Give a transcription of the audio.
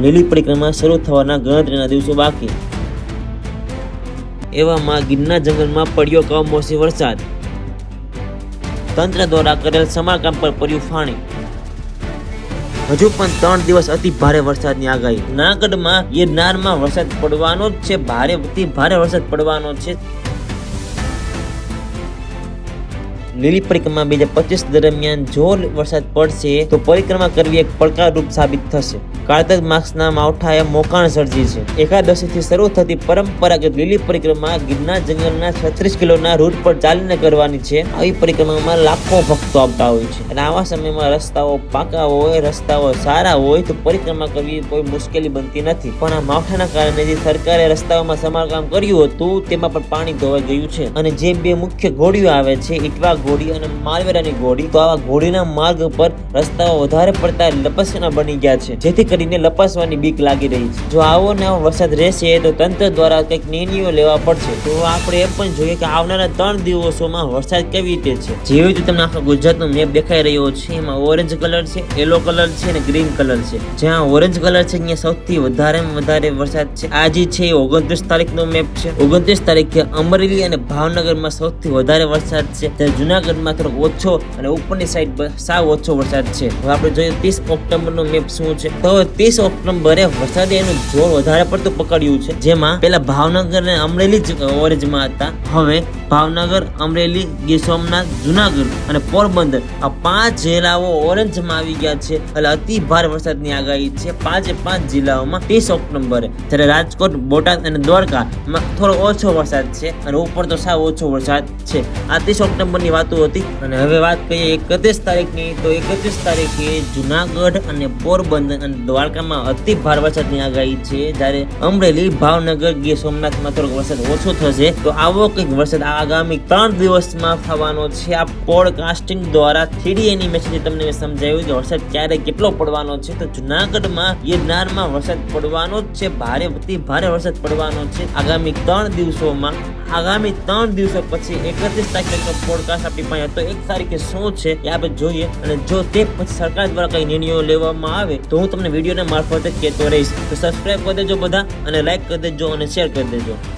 લીલી પરિક્રમા શરૂ થવાના ગણતરીના દિવસો બાકી. એવામાં ગિરના જંગલમાં પડ્યો કમોસમી વરસાદ. તંત્ર દ્વારા કરેલ સમારકામ પર પડ્યું ફાણી. હજુ પણ ત્રણ દિવસ અતિ ભારે વરસાદની આગાહી. નાગઢમાં ગિરનારમાં વરસાદ પડવાનો જ છે, ભારે, અતિ ભારે વરસાદ પડવાનો છે. લીલી પરિક્રમા બે હજાર પચીસ દરમિયાન જો વરસાદ પડશે, તો પરિક્રમા કરવી એક પડકારરૂપ સાબિત થશે. કારતક માસના માવઠાએ મોકાણ સર્જી છે. એકાદશીથી શરૂ થતી પરંપરાગત લીલી પરિક્રમા ગિરનાર જંગલના છત્રીસ કિલોના રૂટ પર ચાલીને કરવાની છે. આવી પરિક્રમામાં લાખો ભક્તો આવતા હોય છે. અને આવા સમયમાં રસ્તાઓ પાકા હોય, રસ્તાઓ સારા હોય, તો પરિક્રમા કરવી કોઈ મુશ્કેલી બનતી નથી. પણ આ માવઠાના કારણે જે સરકારે રસ્તાઓમાં સમારકામ કર્યું હતું, તેમાં પણ પાણી ધોવાઈ ગયું છે. અને જે બે મુખ્ય ઘોડીઓ આવે છે ઇટવા ઘોડી અને માલવેરાની ઘોડી તો આવા ઘોડીના માર્ગ પર રસ્તાઓ વધારે પડતા લપસણા બની ગયા છે. જેથી કરીને લપસવાની બીક લાગી રહી છે. જો આવો ને આવો વરસાદ રહેશે તો તંત્ર દ્વારા કંઈક નિર્ણયો લેવા પડશે. તો આપણે એ પણ જોઈએ કે આવનારા ત્રણ દિવસોમાં વરસાદ કેવી રીતે છે? જેવી રીતે તમને આખા ગુજરાતનો મેપ દેખાઈ રહ્યો છે, એમાં ઓરેન્જ કલર છે, યલો કલર છે અને ગ્રીન કલર છે. જ્યાં ઓરેન્જ કલર છે અહીંયા સૌથી વધારેમાં વધારે વરસાદ છે. આજે છે, એ ઓગણત્રીસ તારીખનો મેપ છે. ઓગણત્રીસ તારીખે અમરેલી અને ભાવનગરમાં સૌથી વધારે વરસાદ છે. ત્યારે જુનાગઢમાં થોડો ઓછો અને ઉપરની સાઈડ સાવ ઓછો વરસાદ છે. હવે આપણે જોઈએ ત્રીસ ઓક્ટોબરનો મેપ શું છે? તો ત્રીસ ઓક્ટોબરે વરસાદે એનું જોર વધારે પડતું પકડ્યું છે. જેમાં પેલા ભાવનગર અને અમરેલી જ ઓરેન્જમાં હતા. હવે ભાવનગર, અમરેલી, ગીર સોમનાથ, જુનાગઢ અને પોરબંદર આ પાંચ જિલ્લાઓ ઓરેન્જમાં આવી ગયા છે. એટલે અતિ ભારે વરસાદની આગાહી છે પાંચે પાંચ જિલ્લાઓમાં ત્રીસ ઓક્ટોબરે. જ્યારે રાજકોટ, બોટાદ અને દ્વારકામાં થોડો ઓછો વરસાદ છે અને ઉપર તો સાવ ઓછો વરસાદ છે. આ ત્રીસ ઓક્ટોબરની વાતો હતી. અને હવે વાત કરીએ એકત્રીસ તારીખની, તો એકત્રીસ તારીખે જુનાગઢ અને પોરબંદર અને દ્વારકામાં અતિ ભારે વરસાદની આગાહી છે. જ્યારે અમરેલી, ભાવનગર ગીર સોમનાથમાં થોડોક વરસાદ ઓછો થશે. તો આવો કંઈક વરસાદ આગામી ત્રણ દિવસમાં થવાનો છે. આ પોડકાસ્ટિંગ દ્વારા થ્રીડી એનિમેશનથી તમને મેં સમજાવ્યું કે વરસાદ ક્યારે કેટલો પડવાનો છે, તો જુનાગઢમાં ગિરનારમાં વરસાદ પડવાનો જ છે. ભારે, અતિ ભારે વરસાદ પડવાનો છે. આગામી ત્રણ દિવસોમાં આગામી ત્રણ દિવસો પછી એકત્રીસ તારીખનો પોડકાસ્ટ આપણી પાસે હતો એક તારીખે શું છે એ આપણે જોઈએ અને જો તે પછી સરકાર દ્વારા કઈ નિર્ણયો લેવામાં આવે તો હું તમને વિડીયોના મારફતે કહેતો રહીશ. તો સબસ્ક્રાઇબ કરી દેજો બધા અને લાઈક કરી દેજો અને શેર કરી દેજો.